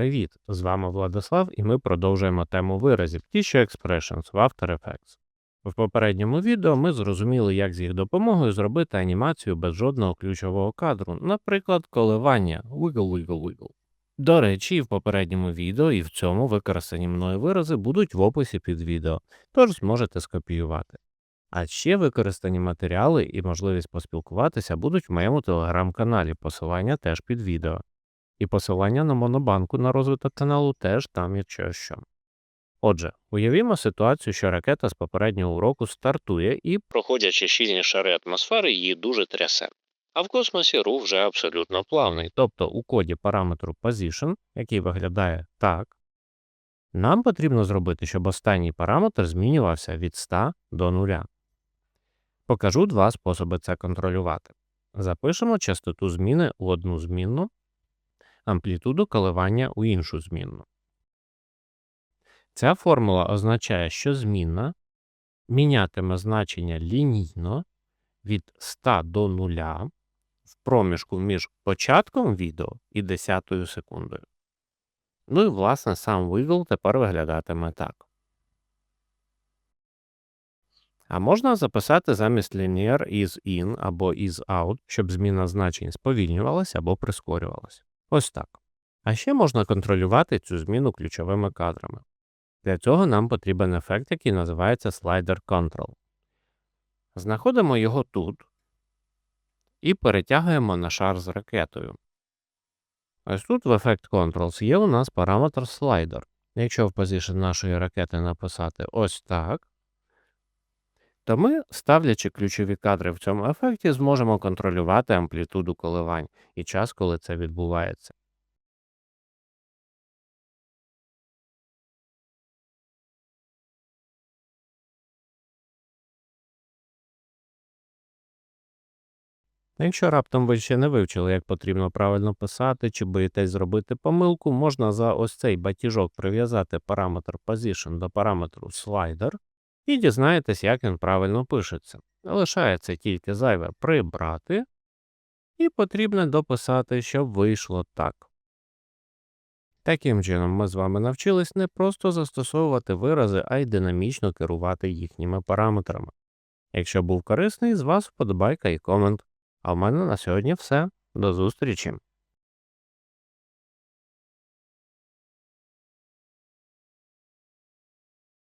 Привіт! З вами Владислав, і ми продовжуємо тему виразів Tissue Expressions в After Effects. В попередньому відео ми зрозуміли, як з їх допомогою зробити анімацію без жодного ключового кадру, наприклад, коливання wiggle-wiggle-wiggle. До речі, в попередньому відео, і в цьому використані мною вирази будуть в описі під відео, тож зможете скопіювати. А ще використані матеріали і можливість поспілкуватися будуть в моєму телеграм-каналі, посилання теж під відео. І посилання на монобанку на розвиток каналу теж там, якщо що. Отже, уявімо ситуацію, що ракета з попереднього уроку стартує і, проходячи щільні шари атмосфери, її дуже трясе. А в космосі рух вже абсолютно плавний, тобто у коді параметру position, який виглядає так, нам потрібно зробити, щоб останній параметр змінювався від 100 до 0. Покажу два способи це контролювати. Запишемо частоту зміни у одну змінну, амплітуду коливання у іншу змінну. Ця формула означає, що змінна мінятиме значення лінійно від 100 до 0 в проміжку між початком відео і 10 секундою. Ну і, власне, сам wiggle тепер виглядатиме так. А можна записати замість linear is in або is out, щоб зміна значень сповільнювалася або прискорювалася. Ось так. А ще можна контролювати цю зміну ключовими кадрами. Для цього нам потрібен ефект, який називається Slider Control. Знаходимо його тут і перетягуємо на шар з ракетою. Ось тут в Effect Controls є у нас параметр Slider. Якщо в position нашої ракети написати ось так, то ми, ставлячи ключові кадри в цьому ефекті, зможемо контролювати амплітуду коливань і час, коли це відбувається. Якщо раптом ви ще не вивчили, як потрібно правильно писати, чи боїтесь зробити помилку, можна за ось цей батіжок прив'язати параметр position до параметру slider і дізнаєтесь, як він правильно пишеться. Лишається тільки зайве прибрати, і потрібно дописати, щоб вийшло так. Таким чином, ми з вами навчились не просто застосовувати вирази, а й динамічно керувати їхніми параметрами. Якщо був корисний, з вас вподобайка і комент. А в мене на сьогодні все. До зустрічі!